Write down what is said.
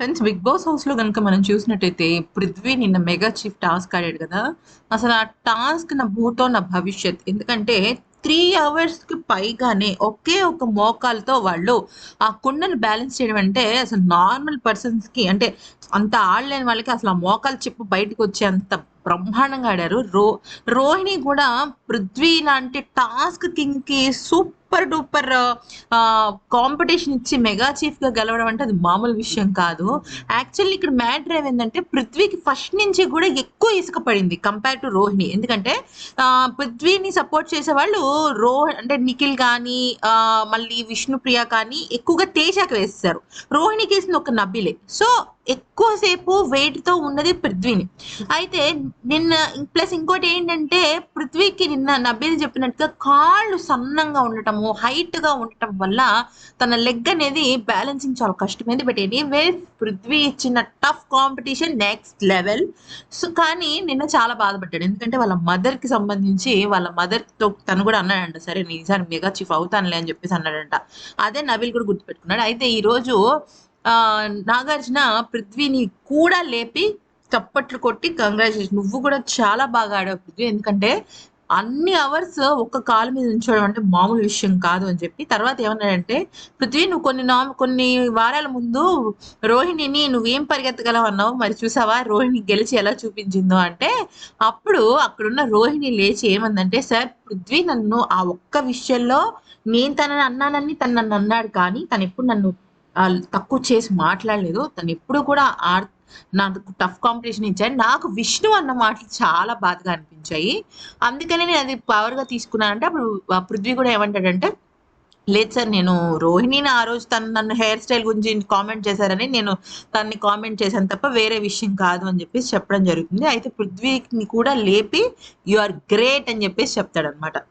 Friends big boss హౌస్లో కనుక మనం చూసినట్టయితే పృథ్వీ నిన్న మెగా చీఫ్ టాస్క్ ఆడాడు కదా. అసలు ఆ టాస్క్ నా భూతో నా భవిష్యత్. ఎందుకంటే త్రీ అవర్స్కి పైగానే ఒకే ఒక మోకాలతో వాళ్ళు ఆ కుండను బ్యాలెన్స్ చేయడం అంటే అసలు నార్మల్ పర్సన్స్కి అంటే అంత ఆడలేని వాళ్ళకి అసలు ఆ మోకాలు చెప్పు బయటకు వచ్చే అంత బ్రహ్మాండంగా ఆడారు. రో రోహిణి కూడా పృథ్వీ లాంటి టాస్క్ కింగ్కి సూపర్ డూపర్ కాంపిటీషన్ ఇచ్చి మెగా చీఫ్గా గెలవడం అంటే అది మామూలు విషయం కాదు. యాక్చువల్లీ ఇక్కడ మ్యాడ్ డ్రైవ్ ఏంటంటే పృథ్వీకి ఫస్ట్ నుంచి కూడా ఎక్కువ ఇసుక పడింది కంపేర్ టు రోహిణి. ఎందుకంటే పృథ్వీని సపోర్ట్ చేసే వాళ్ళు రో అంటే నిఖిల్ కానీ మళ్ళీ విష్ణుప్రియ కానీ ఎక్కువగా తేజాకి వేస్తారు రోహిణికి వేసింది ఒక నబిలే. సో ఎక్కువసేపు వెయిట్తో తో ఉన్నది పృథ్వీని. అయితే నిన్న ప్లస్ ఇంకోటి ఏంటంటే పృథ్వీకి నిన్న నబీల్ చెప్పినట్టుగా కాళ్ళు సన్నంగా ఉండటము హైట్గా ఉండటం వల్ల తన లెగ్ అనేది బ్యాలెన్సింగ్ చాలా కష్టమైంది. బట్ ఎనీవే పృథ్వీ ఇచ్చిన tough competition next level so కానీ నిన్న చాలా బాధపడ్డాడు. ఎందుకంటే వాళ్ళ మదర్కి సంబంధించి వాళ్ళ మదర్తో తను కూడా అన్నాడంట సరే నేను ఈసారి మెగా చీఫ్ అవుతానులే అని చెప్పేసి అన్నాడంట. అదే నబీల్ కూడా గుర్తుపెట్టుకున్నాడు. అయితే ఈ రోజు నాగార్జున పృథ్వీని కూడా లేపి చప్పట్లు కొట్టి కంగ్రాచులేషన్ నువ్వు కూడా చాలా బాగా ఆడావు పృథ్వీ. ఎందుకంటే అన్ని అవర్స్ ఒక్క కాలు మీద ఉంచడం అంటే మామూలు విషయం కాదు అని చెప్పి. తర్వాత ఏమన్నాడంటే పృథ్వీ నువ్వు కొన్ని నా కొన్ని వారాల ముందు రోహిణిని నువ్వేం పరిగెత్తగలవు అన్నావు? మరి చూసావా? రోహిణి గెలిచి ఎలా చూపించిందో అంటే అప్పుడు అక్కడున్న రోహిణి లేచి ఏమందంటే సార్ పృథ్వీ నన్ను ఆ ఒక్క విషయంలో నేను తనని అన్నానని తను నన్ను అన్నాడు కానీ తను ఎప్పుడు నన్ను తక్కువ చేసి మాట్లాడలేదు. తను ఎప్పుడు కూడా ఆర్ నాకు టఫ్ కాంపిటీషన్ ఇచ్చాడు. నాకు విష్ణు అన్న మాటలు చాలా బాధగా అనిపించాయి. అందుకనే నేను అది పవర్గా తీసుకున్నానంటే అప్పుడు పృథ్వీ కూడా ఏమంటాడంటే లేదు సార్ నేను రోహిణిని ఆ రోజు తను నన్ను హెయిర్ స్టైల్ గురించి కామెంట్ చేశారని నేను తన్ని కామెంట్ చేశాను తప్ప వేరే విషయం కాదు అని చెప్పేసి చెప్పడం జరుగుతుంది. అయితే పృథ్వీని కూడా లేపి యు ఆర్ గ్రేట్ అని చెప్పేసి చెప్తాడనమాట అనమాట